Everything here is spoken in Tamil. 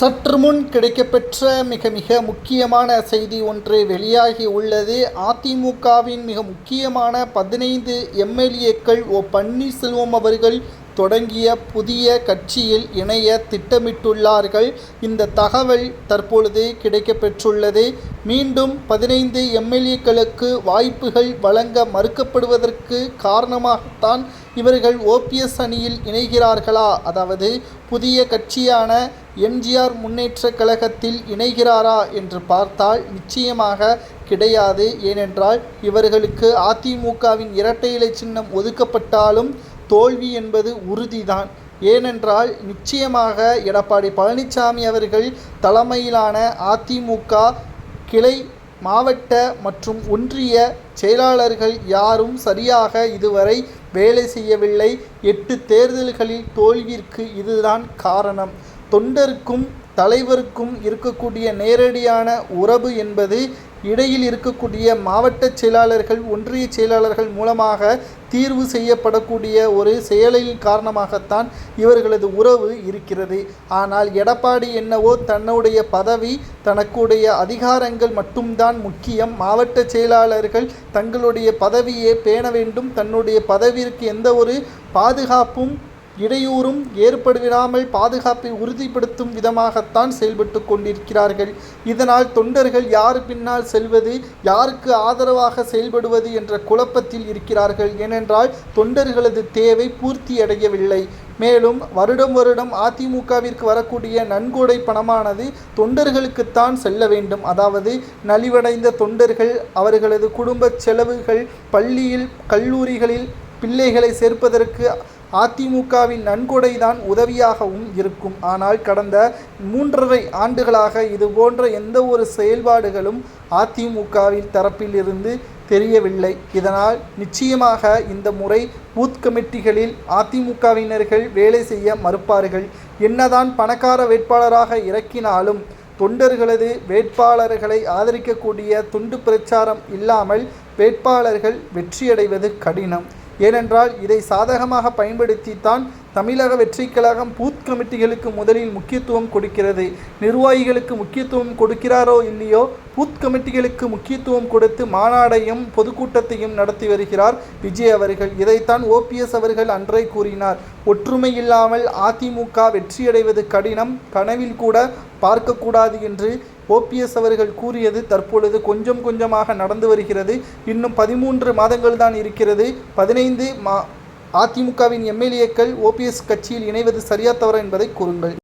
சற்று முன் கிடைக்கப்பெற்ற மிக மிக முக்கியமான செய்தி ஒன்று வெளியாகி உள்ளது. அதிமுகவின் மிக முக்கியமான பதினைந்து எம்எல்ஏக்கள் ஓ பன்னீர்செல்வம் அவர்கள் தொடங்கிய புதிய கட்சியில் இணைய திட்டமிட்டுள்ளார்கள். இந்த தகவல் தற்பொழுது கிடைக்கப்பெற்றுள்ளது. மீண்டும் பதினைந்து எம்எல்ஏக்களுக்கு வாய்ப்புகள் வழங்க மறுக்கப்படுவதற்கு காரணமாகத்தான் இவர்கள் ஓபிஎஸ் அணியில் இணைகிறார்களா? அதாவது புதிய கட்சியான எம்ஜிஆர் முன்னேற்ற கழகத்தில் இணைகிறாரா என்று பார்த்தால் நிச்சயமாக கிடையாது. ஏனென்றால் இவர்களுக்கு அதிமுகவின் இரட்டை இலை சின்னம் ஒதுக்கப்பட்டாலும் தோல்வி என்பது உறுதிதான். ஏனென்றால் நிச்சயமாக எடப்பாடி பழனிசாமி அவர்கள் தலைமையிலான அதிமுக கிளை மாவட்ட மற்றும் ஒன்றிய செயலாளர்கள் யாரும் சரியாக இதுவரை வேலை செய்யவில்லை. எட்டு தேர்தல்களில் தோல்விற்கு இதுதான் காரணம். தொண்டருக்கும் தலைவருக்கும் இருக்கக்கூடிய நேரடியான உறவு என்பது இடையில் இருக்கக்கூடிய மாவட்ட செயலாளர்கள் ஒன்றிய செயலாளர்கள் மூலமாக தீர்வு செய்யப்படக்கூடிய ஒரு செயலின் காரணமாகத்தான் இவர்களது உறவு இருக்கிறது. ஆனால் எடப்பாடி என்னவோ தன்னுடைய பதவி தனக்குடைய அதிகாரங்கள் மட்டும்தான் முக்கியம். மாவட்ட செயலாளர்கள் தங்களுடைய பதவியை பேண வேண்டும். தன்னுடைய பதவியிற்கு எந்த ஒரு பாதுகாப்பும் இடையூறும் ஏற்படுவிடாமல் பாதுகாப்பை உறுதிப்படுத்தும் விதமாகத்தான் செயல்பட்டு கொண்டிருக்கிறார்கள். இதனால் தொண்டர்கள் யார் பின்னால் செல்வது யாருக்கு ஆதரவாக செயல்படுவது என்ற குழப்பத்தில் இருக்கிறார்கள். ஏனென்றால் தொண்டர்களது தேவை பூர்த்தியடையவில்லை மேலும் வருடம் வருடம் அதிமுகவிற்கு வரக்கூடிய நன்கொடை பணமானது தொண்டர்களுக்குத்தான் செல்ல வேண்டும். அதாவது நலிவடைந்த தொண்டர்கள் அவர்களது குடும்ப செலவுகள் பள்ளியில் கல்லூரிகளில் பிள்ளைகளை சேர்ப்பதற்கு அதிமுகவின் நன்கொடைதான் உதவியாகவும் இருக்கும். ஆனால் கடந்த மூன்றரை ஆண்டுகளாக இது போன்ற எந்த ஒரு செயல்பாடுகளும் அதிமுகவின் தரப்பிலிருந்து தெரியவில்லை. இதனால் நிச்சயமாக இந்த முறை பூத் கமிட்டிகளில் அதிமுகவினர்கள் வேலை செய்ய மறுப்பார்கள். என்னதான் பணக்கார வேட்பாளராக இறக்கினாலும் தொண்டர்களது வேட்பாளர்களை ஆதரிக்கக்கூடிய துண்டு பிரச்சாரம் இல்லாமல் வேட்பாளர்கள் வெற்றியடைவது கடினம். ஏனென்றால் இதை சாதகமாக பயன்படுத்தித்தான் தமிழக வெற்றிக் கழகம் பூத் கமிட்டிகளுக்கு முதலில் முக்கியத்துவம் கொடுக்கிறது. நிர்வாகிகளுக்கு முக்கியத்துவம் கொடுக்கிறாரோ இல்லையோ பூத் கமிட்டிகளுக்கு முக்கியத்துவம் கொடுத்து மாநாடையும் பொதுக்கூட்டத்தையும் நடத்தி வருகிறார் விஜய் அவர்கள். இதைத்தான் ஓபிஎஸ் அவர்கள் அன்றே கூறினார். ஒற்றுமை இல்லாமல் அதிமுக வெற்றியடைவது கடினம். கனவில் கூட பார்க்கக்கூடாது என்று ஓபிஎஸ் அவர்கள் கூறியது தற்பொழுது கொஞ்சம் கொஞ்சமாக நடந்து வருகிறது. இன்னும் பதிமூன்று மாதங்கள் தான் இருக்கிறது. பதினைந்து மா அதிமுகவின் எம்எல்ஏக்கள் ஓபிஎஸ் கட்சியில் இணைவது சரியா தவறா என்பதை கூறுங்கள்.